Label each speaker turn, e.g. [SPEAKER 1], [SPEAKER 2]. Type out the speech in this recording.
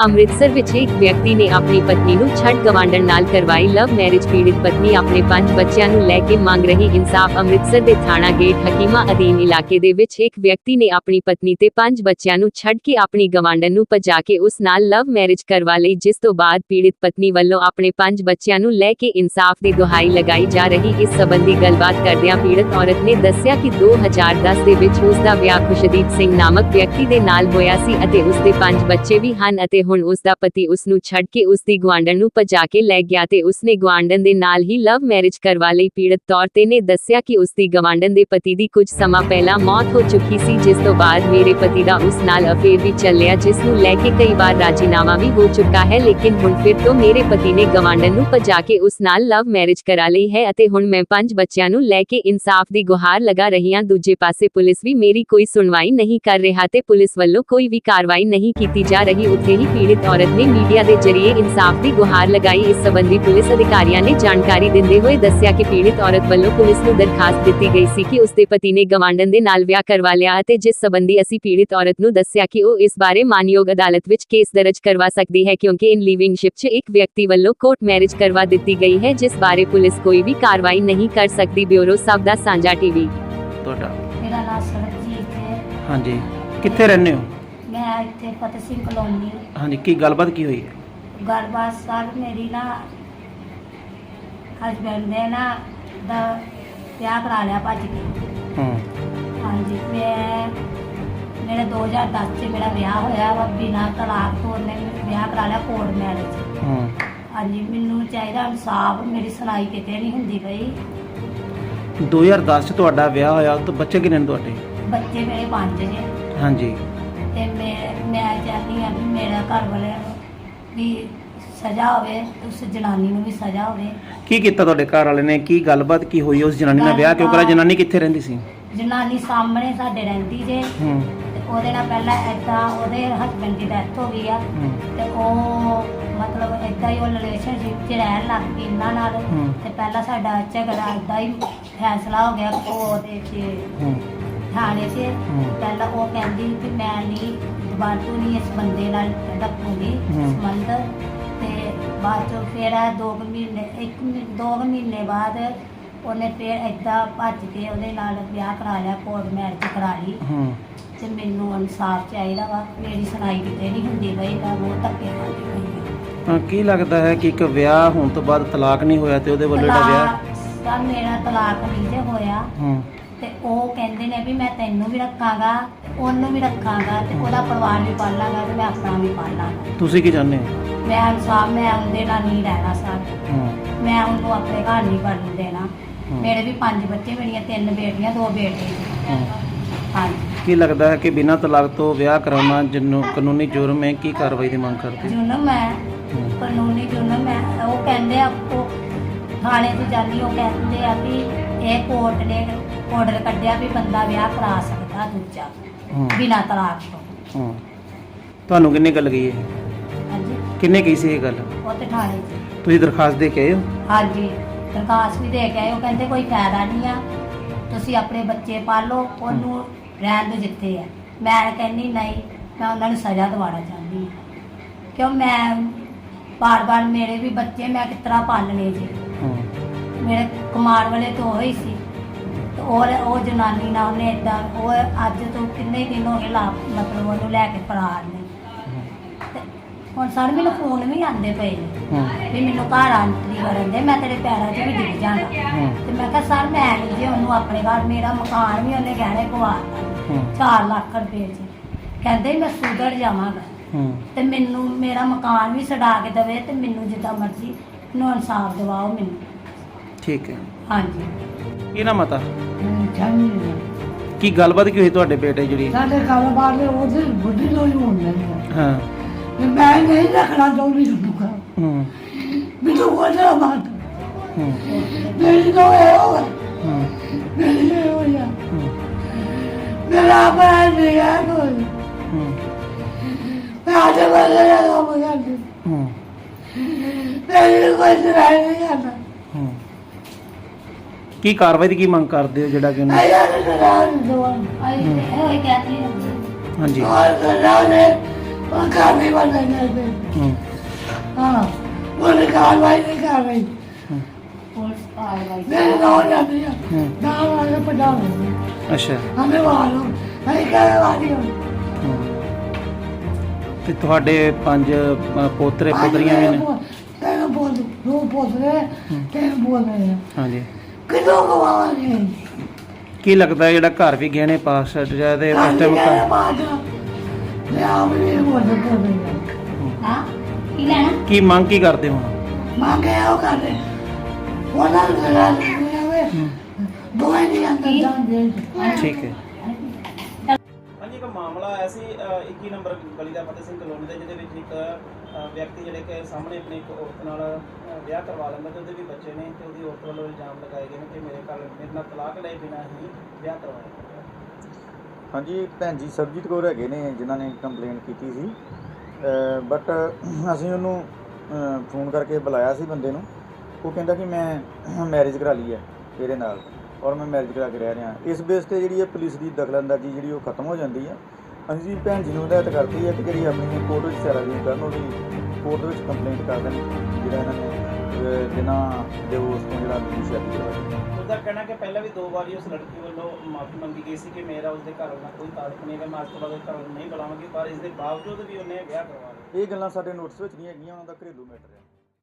[SPEAKER 1] ਅੰਮ੍ਰਿਤਸਰ ਵਿੱਚ ਇੱਕ ਵਿਅਕਤੀ ਨੇ ਆਪਣੀ ਪਤਨੀ ਨੂੰ ਛੱਡ ਗਵਾਂਢਣ ਨਾਲ ਕਰਵਾਈ ਲਵ ਮੈਰਿਜ ਪੀੜਿਤ ਪਤਨੀ ਆਪਣੇ ਪੰਜ ਬੱਚਿਆਂ ਨੂੰ ਲੈ ਕੇ ਮੰਗ ਰਹੀ ਇਨਸਾਫ ਅੰਮ੍ਰਿਤਸਰ ਦੇ ਥਾਣਾ ਗੇਟ ਹਕੀਮਾ ਅਧੀਨ ਇਲਾਕੇ ਦੇ ਵਿੱਚ ਇੱਕ ਵਿਅਕਤੀ ਨੇ ਆਪਣੀ ਪਤਨੀ ਤੇ ਪੰਜ ਬੱਚਿਆਂ ਨੂੰ ਛੱਡ ਕੇ ਆਪਣੀ ਗਵਾਂਢਣ ਨੂੰ ਭਜਾ ਕੇ ਉਸ ਨਾਲ ਲਵ ਮੈਰਿਜ ਕਰਵਾ ਲਈ, ਜਿਸ ਤੋਂ ਬਾਅਦ ਪੀੜਿਤ ਪਤਨੀ ਵੱਲੋਂ ਆਪਣੇ ਪੰਜ ਬੱਚਿਆਂ ਨੂੰ ਲੈ ਕੇ ਇਨਸਾਫ ਦੀ ਦੁਹਾਈ ਲਗਾਈ ਜਾ ਰਹੀ। ਇਸ ਸੰਬੰਧੀ ਗੱਲਬਾਤ ਕਰਦਿਆਂ ਪੀੜਤ ਔਰਤ ਨੇ ਦੱਸਿਆ ਕਿ 2010 ਦੇ ਵਿੱਚ ਉਸ ਦਾ ਵਿਆਹ ਖੁਸ਼ਦੀਪ ਸਿੰਘ ਨਾਮਕ ਵਿਅਕਤੀ ਦੇ ਨਾਲ ਹੋਇਆ ਸੀ ਅਤੇ ਉਸ ਦੇ ਪੰਜ ਬੱਚੇ ਵੀ ਹਨ ਅਤੇ ਹੁਣ ਉਸ ਦਾ ਪਤੀ ਉਸ ਨੂੰ ਛੱਡ ਕੇ ਉਸ ਦੀ ਗੁਆਂਢਣ ਨੂੰ ਭਜਾ ਕੇ ਲੈ ਗਿਆ ਤੇ ਉਸ ਨੇ ਗੁਆਂਢਣ ਦੇ ਨਾਲ ਹੀ ਲਵ ਮੈਰਿਜ ਕਰਵਾ ਲਈ। ਪੀੜਤ ਤੌਰ ਤੇ ਨੇ ਦੱਸਿਆ ਕਿ ਉਸ ਦੀ ਗੁਆਂਢਣ ਦੇ ਪਤੀ ਦੀ ਕੁਝ ਸਮਾਂ ਪਹਿਲਾਂ ਮੌਤ ਹੋ ਚੁੱਕੀ ਸੀ, ਜਿਸ ਤੋਂ ਬਾਅਦ ਮੇਰੇ ਪਤੀ ਦਾ ਉਸ ਨਾਲ ਅਫੇਅਰ ਵੀ ਚੱਲਿਆ, ਜਿਸ ਨੂੰ ਲੈ ਕੇ ਕਈ ਵਾਰ ਰਾਜੀਨਾਮਾ ਵੀ ਹੋ ਚੁੱਕਾ ਹੈ, ਲੇਕਿਨ ਹੁਣ ਫਿਰ ਤੋਂ ਮੇਰੇ ਪਤੀ ਨੇ ਗੁਆਂਢਣ ਨੂੰ ਭਜਾ ਕੇ ਉਸ ਨਾਲ ਲਵ ਮੈਰਿਜ ਕਰਾ ਲਈ ਹੈ ਅਤੇ ਹੁਣ ਮੈਂ ਪੰਜ ਬੱਚਿਆਂ ਨੂੰ ਲੈ ਕੇ ਇਨਸਾਫ ਦੀ ਗੁਹਾਰ ਲਗਾ ਰਹੀ ਹਾਂ। ਦੂਜੇ ਪਾਸੇ ਪੁਲਿਸ ਵੀ ਮੇਰੀ ਕੋਈ ਸੁਣਵਾਈ ਨਹੀਂ ਕਰ ਰਿਹਾ ਤੇ ਪੁਲਿਸ ਵੱਲੋਂ ਕੋਈ ਵੀ ਕਾਰਵਾਈ ਨਹੀਂ ਕੀਤੀ ਜਾ ਰਹੀ, ਉੱਥੇ ਹੀ ਪੀੜਿਤ ਔਰਤ ਨੇ ਮੀਡੀਆ ਦੇ ਜ਼ਰੀਏ ਇਨਸਾਫ ਦੀ ਗੁਹਾਰ ਲਗਾਈ। ਇਸ ਸੰਬੰਧੀ ਪੁਲਿਸ ਅਧਿਕਾਰੀਆਂ ਨੇ ਜਾਣਕਾਰੀ ਦਿੰਦੇ ਹੋਏ ਦੱਸਿਆ ਕਿ ਪੀੜਿਤ ਔਰਤ ਵੱਲੋਂ ਪੁਲਿਸ ਨੂੰ ਦਰਖਾਸਤ ਦਿੱਤੀ ਗਈ ਸੀ ਕਿ ਉਸ ਦੇ ਪਤੀ ਨੇ ਗਵਾਂਢਣ ਦੇ ਨਾਲ ਵਿਆਹ ਕਰਵਾ ਲਿਆ ਅਤੇ ਜਿਸ ਸੰਬੰਧੀ ਅਸੀਂ ਪੀੜਿਤ ਔਰਤ ਨੂੰ ਦੱਸਿਆ ਕਿ ਉਹ ਇਸ ਬਾਰੇ ਮਾਨਯੋਗ ਅਦਾਲਤ ਵਿੱਚ ਕੇਸ ਦਰਜ ਕਰਵਾ ਸਕਦੀ ਹੈ ਕਿਉਂਕਿ ਇਨ ਲਿਵਿੰਗਸ਼ਿਪ 'ਚ ਇੱਕ ਵਿਅਕਤੀ ਵੱਲੋਂ ਕੋਰਟ ਮੈਰਿਜ ਕਰਵਾ ਦਿੱਤੀ ਗਈ ਹੈ ਜਿਸ ਬਾਰੇ ਪੁਲਿਸ ਕੋਈ ਵੀ ਕਾਰਵਾਈ ਨਹੀਂ ਕਰ ਸਕਦੀ। ਬਿਊਰੋ ਸਬ ਦਾ ਸਾਂਝਾ ਟੀਵੀ।
[SPEAKER 2] ਤੁਹਾਡਾ?
[SPEAKER 3] ਮੇਰਾ ਨਾਮ ਸਰਬਜੀਤ ਹੈ।
[SPEAKER 2] ਹਾਂਜੀ। ਕਿੱਥੇ ਰਹਿੰਦੇ ਹੋ?
[SPEAKER 3] ਮੈਂ ਇੱਥੇ ਫਤਿਹ ਸਿੰਘ ਕਲੋਨੀ।
[SPEAKER 2] ਹਾਂਜੀ ਕੀ ਗੱਲਬਾਤ ਕੀ ਹੋਈ? ਹੈ
[SPEAKER 3] ਗੱਲਬਾਤ ਸਰ ਮੇਰੀ ਨਾ ਹਸਬੈਂਡ ਨੇ ਨਾ ਦਾ ਵਿਆਹ ਕਰਾ ਲਿਆ ਭੱਜ ਕੇ।
[SPEAKER 2] ਹੂੰ।
[SPEAKER 3] ਹਾਂਜੀ ਮੈਂ ਮੇਰੇ 2010 ਚ ਮੇਰਾ ਵਿਆਹ ਹੋਇਆ ਵਾ ਬਿਨਾਂ ਤਲਾਕ ਤੋਂ ਉਹਨੇ ਵਿਆਹ ਕਰਾ ਲਿਆ ਕੋਰਟ ਮੈਰਿਜ
[SPEAKER 2] ਹੂੰ।
[SPEAKER 3] ਹਾਂਜੀ ਮੈਨੂੰ ਚਾਹੀਦਾ ਇਨਸਾਫ ਮੇਰੀ ਸੁਣਾਈ ਕਿਤੇ ਨਹੀਂ ਹੁੰਦੀ ਪਈ।
[SPEAKER 2] 2010 ਚ ਤੁਹਾਡਾ ਵਿਆਹ ਹੋਇਆ ਤਾਂ ਬੱਚੇ ਕਿੰਨੇ ਨੇ ਤੁਹਾਡੇ?
[SPEAKER 3] ਬੱਚੇ ਮੇਰੇ ਪੰਜ ਜੇ
[SPEAKER 2] ਹਾਂਜੀ।
[SPEAKER 3] ਤੇ ਮੈਂ ਮੈਂ ਚਾਹੁੰਦੀ ਹਾਂ ਵੀ ਮੇਰਾ ਘਰ ਵਾਲੇ ਵੀ ਸਜ਼ਾ ਹੋਵੇ ਉਸ ਜਨਾਨੀ ਨੂੰ ਵੀ ਸਜ਼ਾ ਹੋਵੇ।
[SPEAKER 2] ਕੀ ਕੀਤਾ ਤੁਹਾਡੇ ਘਰ ਵਾਲੇ ਨੇ? ਕੀ ਗੱਲਬਾਤ ਕੀ ਹੋਈ ਉਸ ਜਨਾਨੀ ਨਾਲ ਵਿਆਹ? ਕਿਉਂ ਕਰਾ ਜਨਾਨੀ ਕਿੱਥੇ ਰਹਿੰਦੀ ਸੀ?
[SPEAKER 3] ਜਨਾਨੀ ਸਾਹਮਣੇ ਸਾਡੇ ਰਹਿੰਦੀ ਜੇ।
[SPEAKER 2] ਹੂੰ।
[SPEAKER 3] ਤੇ ਉਹਦੇ ਨਾਲ ਪਹਿਲਾਂ ਏਦਾਂ ਉਹਦੇ ਹਸਬੰਡ ਦੀ ਡੈਥ ਹੋ ਗਈ ਆ।
[SPEAKER 2] ਹੂੰ।
[SPEAKER 3] ਤੇ ਉਹ ਮਤਲਬ ਏਦਾਂ ਹੀ ਉਹ ਰਿਲੇਸ਼ਨਸ਼ਿਪ 'ਚ ਰਹਿਣ ਲੱਗ ਗਈ ਇਹਨਾਂ ਨਾਲ।
[SPEAKER 2] ਹੂੰ।
[SPEAKER 3] ਤੇ ਪਹਿਲਾਂ ਸਾਡਾ ਝਗੜਾ ਏਦਾਂ ਹੀ ਫੈਸਲਾ ਹੋ ਗਿਆ ਉਹ ਉਹਦੇ 'ਚ
[SPEAKER 2] ਹੂੰ।
[SPEAKER 3] ਥਾਣੇ 'ਚ। ਪਹਿਲਾਂ ਉਹ ਕਹਿੰਦੀ ਕਿ ਮੈਂ ਨਹੀਂ ਦੁਬਾਰਾ ਤੋਂ ਨਹੀਂ ਇਸ ਬੰਦੇ ਨਾਲ ਰੱਖੂਗੀ
[SPEAKER 2] ਹੂੰ।
[SPEAKER 3] ਸੰਬੰਧ ਤੇ ਬਾਅਦ ਚੋਂ ਫਿਰ ਇਹ ਦੋ ਕੁ ਮਹੀਨੇ ਇੱਕ ਮਹੀ- ਦੋ ਕੁ ਮਹੀਨੇ ਬਾਅਦ ਉਹਨੇ ਫਿਰ ਏਦਾਂ ਭੱਜ ਕੇ ਉਹਦੇ ਨਾਲ ਵਿਆਹ ਕਰਾ ਲਿਆ ਕੋਰਟ ਮੈਰਿਜ ਕਰਾ ਲਈ
[SPEAKER 2] ਹੂੰ
[SPEAKER 3] ਤੇ ਮੈਨੂੰ ਇਨਸਾਫ ਚਾਹੀਦਾ ਵਾ ਮੇਰੀ ਸੁਣਾਈ ਕਿਤੇ ਨਹੀਂ ਹੁੰਦੀ ਬਈ ਤਾਂ ਬਹੁਤ ਧੱਕੇ ਖਾਂਦੀ ਪਈ।
[SPEAKER 2] ਤਾਂ ਕੀ ਲੱਗਦਾ ਹੈ ਕਿ ਇੱਕ ਵਿਆਹ ਹੋਣ ਤੋਂ ਬਾਅਦ ਤਲਾਕ ਨਹੀਂ ਹੋਇਆ ਤੇ ਉਹਦੇ ਵੱਲੋਂ ਜਿਹੜਾ ਵਿਆਹ
[SPEAKER 3] ਤਲਾਕ ਤਾਂ ਮੇਰਾ ਤਲਾਕ ਨਹੀਂ ਜੇ ਹੋਇਆ
[SPEAKER 2] ਹੂੰ
[SPEAKER 3] ਤੇ ਉਹ ਕਹਿੰਦੇ ਨੇ ਵੀ ਮੈਂ ਤੈਨੂੰ ਵੀ ਰੱਖਾਂਗਾ ਉਹਨੂੰ ਵੀ ਰੱਖਾਂਗਾ ਤੇ ਉਹਦਾ ਪਰਿਵਾਰ ਵੀ ਪਾਲਾਂਗਾ ਤੇ ਮੈਂ ਆਪਣਾ ਵੀ ਪਾਲਾਂਗਾ
[SPEAKER 2] ਤੁਸੀਂ ਕੀ ਚਾਹੁੰਦੇ ਹੋ?
[SPEAKER 3] ਮੈਂ ਇਨਸਾਫ ਮੈਂ ਉਹਦੇ ਨਾਲ ਨਹੀਂ ਰਹਿਣਾ ਸਰ।
[SPEAKER 2] ਹੂੰ।
[SPEAKER 3] ਮੈਂ ਉਹਨੂੰ ਆਪਣੇ ਘਰ ਨਹੀਂ ਵੜਨ ਦੇਣਾ।
[SPEAKER 2] ਹਮ।
[SPEAKER 3] ਮੇਰੇ ਵੀ ਪੰਜ ਬੱਚੇ ਮੇਰੀਆਂ ਤਿੰਨ ਬੇਟੀਆਂ ਦੋ ਬੇਟੇ।
[SPEAKER 2] ਹੂੰ।
[SPEAKER 3] ਹਾਂਜੀ।
[SPEAKER 2] ਕੀ ਲੱਗਦਾ ਹੈ ਕਿ ਬਿਨਾਂ ਤਲਾਕ ਤੋਂ ਵਿਆਹ ਕਰਾਉਣਾ ਜਿੰਨੂੰ ਕਾਨੂੰਨੀ ਜੁਰਮ ਹੈ ਕੀ ਕਾਰਵਾਈ ਦੀ ਮੰਗ ਕਰਦੇ?
[SPEAKER 3] ਜੁਨਮ ਮੈਂ
[SPEAKER 2] ਹੂੰ।
[SPEAKER 3] ਕਾਨੂੰਨੀ ਜੁਨਮ ਹੈ। ਉਹ ਕਹਿੰਦੇ ਆ ਉਹ ਥਾਣੇ 'ਚ ਜਾਨੀ ਉਹ ਕਹਿੰਦੇ ਆ ਵੀ ਇਹ ਕੋਰਟ ਨੇ ਆਰਡਰ ਕੱਢਿਆ ਵੀ ਬੰਦਾ ਵਿਆਹ ਕਰਾ ਸਕਦਾ ਦੂਜਾ
[SPEAKER 2] ਹੂੰ।
[SPEAKER 3] ਬਿਨਾਂ ਤਲਾਕ ਤੋਂ।
[SPEAKER 2] ਹੂੰ। ਤੁਹਾਨੂੰ ਕਿੰਨੇ ਗੱਲ ਗਈ ਹੈ
[SPEAKER 3] ਹਾਂਜੀ।
[SPEAKER 2] ਕਿੰਨੇ ਕਹੀ ਸੀ ਇਹ ਗੱਲ?
[SPEAKER 3] ਉਹ ਤੇ 'ਚ।
[SPEAKER 2] ਤੁਸੀਂ ਦਰਖਾਸਤ ਦੇ ਕੇ ਆਏ ਹੋ?
[SPEAKER 3] ਹਾਂਜੀ। ਦਰਖਾਸਤ ਵੀ ਦੇ ਕੇ ਆਏ ਉਹ ਕਹਿੰਦੇ ਕੋਈ ਫਾਇਦਾ ਨਹੀਂ ਆ। ਤੁਸੀਂ ਆਪਣੇ ਬੱਚੇ ਪਾਲੋ। ਉਹਨੂੰ ਰਹਿਣ ਦਿਓ ਜਿੱਥੇ ਆ। ਮੈਂ ਕਹਿੰਦੀ ਨਹੀਂ ਮੈਂ ਉਹਨਾਂ ਨੂੰ ਸਜ਼ਾ ਦਿਵਾਉਣਾ ਚਾਹੁੰਦੀ ਹਾਂ। ਕਿਉਂ? ਮੈਂ ਬਾਰ-ਬਾਰ ਮੇਰੇ ਵੀ ਬੱਚੇ ਮੈਂ ਕਿਸ ਤਰ੍ਹਾਂ ਪਾਲਣੇ ਜੀ?
[SPEAKER 2] ਹੂੰ।
[SPEAKER 3] ਮੇਰੇ ਕੁਮਾਰ ਵਾਲੇ ਤੋਂ ਹੋਈ ਸੀ। ਔਰ ਉਹ ਜਨਾਨੀ ਨਾਲ ਉਹਨੇ ਇਦਾਂ ਉਹ ਅੱਜ ਤੋਂ ਕਿੰਨੇ ਦਿਨ ਹੋ ਗਏ ਲਾ ਮਤਲਬ ਉਹਨੂੰ ਲੈ ਕੇ ਫਰਾਰ ਨੇ। ਤੇ ਹੁਣ ਸਰ ਮੈਨੂੰ ਫੋਨ ਵੀ ਆਉਂਦੇ ਪਏ ਨੇ ਵੀ ਮੈਨੂੰ ਘਰ ਆਂਟਰੀ ਕਰਨ ਦੇ ਮੈਂ ਤੇਰੇ ਪੈਰਾਂ 'ਚ ਵੀ ਡਿੱਗ ਜਾਣਾ। ਤੇ ਮੈਂ ਕਿਹਾ ਸਰ ਮੈਂ ਨਹੀਂ ਜੇ ਉਹਨੂੰ ਆਪਣੇ ਘਰ ਮੇਰਾ ਮਕਾਨ ਵੀ ਉਹਨੇ ਗਹਿਣੇ ਪਵਾਤਾ
[SPEAKER 2] ਹੂੰ।
[SPEAKER 3] 4 ਲੱਖ ਰੁਪਏ 'ਚ। ਕਹਿੰਦੇ ਮੈਂ ਸੁਧਰ ਜਾਵਾਂਗਾ। ਤੇ ਮੈਨੂੰ ਮੇਰਾ ਮਕਾਨ ਵੀ ਛਡਾ ਕੇ ਦੇਵੇ ਤੇ ਮੈਨੂੰ ਜਿੱਦਾਂ ਮਰਜ਼ੀ ਨੂੰ ਇਨਸਾਫ ਦਿਵਾਓ ਮੈਨੂੰ।
[SPEAKER 2] ਠੀਕ ਹੈ।
[SPEAKER 3] ਹਾਂਜੀ।
[SPEAKER 2] ਕੀ ਨਾ ਮਤਾ
[SPEAKER 4] ਚਾਹੀਦੀ
[SPEAKER 2] ਕੀ ਗੱਲਬਾਤ ਕੀ ਹੋਈ ਤੁਹਾਡੇ ਬੇਟੇ ਜਿਹੜੀ?
[SPEAKER 4] ਸਾਡੇ ਕਾਰੋਬਾਰ ਦੇ ਉਹਦੇ ਬੁੱਢੀ ਲੋਈ ਹੁੰਦੇ ਨੇ।
[SPEAKER 2] ਹਾਂ।
[SPEAKER 4] ਤੇ ਮੈਂ ਨਹੀਂ ਰੱਖਣਾ ਚਾਹੁੰਦੀ ਕਾ
[SPEAKER 2] ਹੂੰ।
[SPEAKER 4] ਮੈਨੂੰ ਕੋਈ ਨਾ ਬਾਤ
[SPEAKER 2] ਹੂੰ।
[SPEAKER 4] ਮੇਰੀ ਤੋਂ ਇਹ ਹੋ
[SPEAKER 2] ਹੂੰ।
[SPEAKER 4] ਮੇਰੀ ਇਹ ਹੋ ਜਾ
[SPEAKER 2] ਹੂੰ,
[SPEAKER 4] ਮੇਰਾ ਆਪਣਾ ਨਹੀਂ ਹੈ ਕੋਈ।
[SPEAKER 2] ਹੂੰ।
[SPEAKER 4] ਮੈਂ ਆਜੇ ਬਲੇ ਜਾ ਕੰਮ ਕਰਦੀ।
[SPEAKER 2] ਹੂੰ।
[SPEAKER 4] ਮੇਰੀ ਕੋਈ ਸੁਣਾਈ ਨਹੀਂ ਕਰਦਾ।
[SPEAKER 2] ਹੂੰ। ਕੀ ਕਾਰਵਾਈ ਦੀ ਕੀ ਮੰਗ ਕਰਦੇ ਹੋ ਜਿਹੜਾ ਕਿ ਉਹਨੂੰ
[SPEAKER 4] ਆਇਆ ਨਹੀਂ ਸੁਣਾ ਦਵਾਂ
[SPEAKER 3] ਆਈ ਇਹ ਹੋਈ ਕਹਿੰਦੀ
[SPEAKER 2] ਹਾਂਜੀ
[SPEAKER 4] और करना ने ਉਹ ਘਰ ਨਹੀਂ ਬਣਨਾ ਚਾਹੀਦਾ
[SPEAKER 5] ਹੂੰ
[SPEAKER 4] ਹਾਂ ਉਹ ਕਾਰਵਾਈ ਨਹੀਂ ਕਰ ਰਹੀ
[SPEAKER 5] ਹੂੰ,
[SPEAKER 3] ਪੁਲਿਸ ਆ ਗਈ
[SPEAKER 4] ਮੇਰੇ ਨਾਲ ਜਾਂਦੀ ਆ
[SPEAKER 5] ਹੂੰ
[SPEAKER 4] ਨਾ ਵਾਲੇ ਪਟਾਉਂ
[SPEAKER 5] ਅੱਛਾ
[SPEAKER 4] ਹਮੇ ਵਾਲੋ ਨਹੀਂ ਕਰੇ ਵਾਲੀ ਹੋ
[SPEAKER 5] ਹੂੰ। ਤੇ ਤੁਹਾਡੇ ਪੰਜ ਅ, ਪੋਤਰੇ ਪੁੱਤਰੀਆਂ ਵੀ ਨੇ
[SPEAKER 4] ਤੈਨੂੰ ਬੋਲ ਦੋ ਪੋਤਰੇ ਤੈਨੂੰ ਬੋਲ ਰਹੇ ਆ
[SPEAKER 5] ਹਾਂਜੀ
[SPEAKER 4] ਕਿਦੋਂ ਗਵਾਵਾਂਗੇ?
[SPEAKER 5] ਕੀ ਲੱਗਦਾ ਜਿਹੜਾ ਘਰ ਵੀ ਗਹਿਣੇ ਪਾਸ ਛੱਡ ਜਾ ਤੇ ਟਾਈਮ ਘਰ?
[SPEAKER 4] ਮੈਂ ਆਪ ਨਹੀਂ ਬੋਲ ਸਕਦਾ
[SPEAKER 3] ਹਾਂ ਕੀ ਲੈਣਾ?
[SPEAKER 5] ਕੀ ਮੰਗ ਕੀ ਕਰਦੇ ਹੋ?
[SPEAKER 4] ਮੰਗੇ ਉਹ ਕਰਦੇ ਉਹਨਾਂ ਨੂੰ ਲਗਾ ਦੇ ਦੋਏ ਦੀ ਅੰਦਰ ਜਾਂਦੇ
[SPEAKER 5] ਠੀਕ ਹੈ।
[SPEAKER 2] ਮਾਮਲਾ ਆਇਆ ਸੀ ਅ, 21 ਨੰਬਰ ਗਲੀ ਦਾ ਫਤਿਹ ਸਿੰਘ ਕਲੋਨੀ ਦੇ ਜਿਹਦੇ ਵਿੱਚ ਇੱਕ ਅ, ਵਿਅਕਤੀ ਜਿਹੜੇ ਕਿ ਸਾਹਮਣੇ ਆਪਣੀ ਇੱਕ ਔਰਤ ਨਾਲ ਅ, ਵਿਆਹ ਕਰਵਾ ਲੈਂਦਾ ਤੇ ਉਹਦੇ ਵੀ ਬੱਚੇ ਨੇ ਤੇ ਉਹਦੀ ਔਰਤ ਵੱਲੋਂ ਇਲਜ਼ਾਮ ਲਗਾਏ ਗਏ ਨੇ ਕਿ ਮੇਰੇ ਘਰ ਮੇਰੇ ਨਾਲ ਤਲਾਕ ਲਏ ਬਿਨਾਂ ਹੀ ਵਿਆਹ ਕਰਵਾਇਆ
[SPEAKER 6] ਹਾਂਜੀ ਭੈਣ ਜੀ ਸਰਬਜੀਤ ਕੌਰ ਹੈਗੇ ਨੇ ਜਿਨ੍ਹਾਂ ਨੇ ਕੰਪਲੇਂਟ ਕੀਤੀ ਸੀ। ਬਟ ਅਸੀਂ ਉਹਨੂੰ ਫੋਨ ਕਰਕੇ ਬੁਲਾਇਆ ਸੀ ਬੰਦੇ ਨੂੰ। ਉਹ ਕਹਿੰਦਾ ਕਿ ਮੈਂ ਮੈਰਿਜ ਕਰਾ ਲਈ ਹੈ ਇਹਦੇ ਨਾਲ। ਔਰ ਮੈਂ ਮੈਰਿਜ ਕਰਾ ਕੇ ਰਹਿ ਰਿਹਾ। ਇਸ ਬੇਸ ਤੇ ਜਿਹੜੀ ਹੈ ਪੁਲਿਸ ਦੀ ਦਖਲਅੰਦਾਜ਼ੀ ਜਿਹੜੀ ਉਹ ਖਤਮ ਹੋ ਜਾਂਦੀ ਹੈ ਅਸੀਂ ਭੈਣ ਜੀ ਨੂੰ ਹਦਾਇਤ ਕਰਤੀ ਹੈ ਕਿ ਜਿਹੜੀ ਆਪਣੀ ਕੋਰਟ ਵਿੱਚ ਸੈਰਾਗਰੀ ਕਰਨ ਉਹਦੀ ਕੋਰਟ ਵਿੱਚ ਕੰਪਲੇਂਟ ਕਰ ਦੇਣ ਜਿਹੜਾ ਇਹਨਾਂ ਨੇ ਬਿਨਾਂ ਡਿਵੋਰਸ ਤੋਂ ਜਿਹੜਾ ਸ਼ਾਦੀ ਕਰਵਾਈ।
[SPEAKER 2] ਉਹਦਾ ਕਹਿਣਾ ਕਿ ਪਹਿਲਾਂ ਵੀ ਦੋ ਵਾਰੀ ਉਸ ਲੜਕੀ ਵੱਲੋਂ ਮਾਫੀ ਮੰਗੀ ਗਈ ਸੀ ਕਿ ਮੇਰਾ ਉਸਦੇ ਘਰ ਨਾਲ ਕੋਈ ਤਾਲੁਕ ਨਹੀਂ ਹੈ ਮੈਂ ਅੱਜ ਤੋਂ ਬਾਅਦ ਘਰ ਨਹੀਂ ਬੁਲਾਵਾਂਗੀ ਪਰ ਇਸ ਦੇ ਬਾਵਜੂਦ ਵੀ ਉਹਨੇ ਵਿਆਹ ਕਰਵਾ ਲਿਆ।
[SPEAKER 6] ਇਹ ਗੱਲਾਂ ਸਾਡੇ ਨੋਟਿਸ ਵਿੱਚ ਨਹੀਂ ਹੈਗੀਆਂ ਉਹਨਾਂ ਦਾ ਘਰੇਲੂ ਮੈਟਰ ਹੈ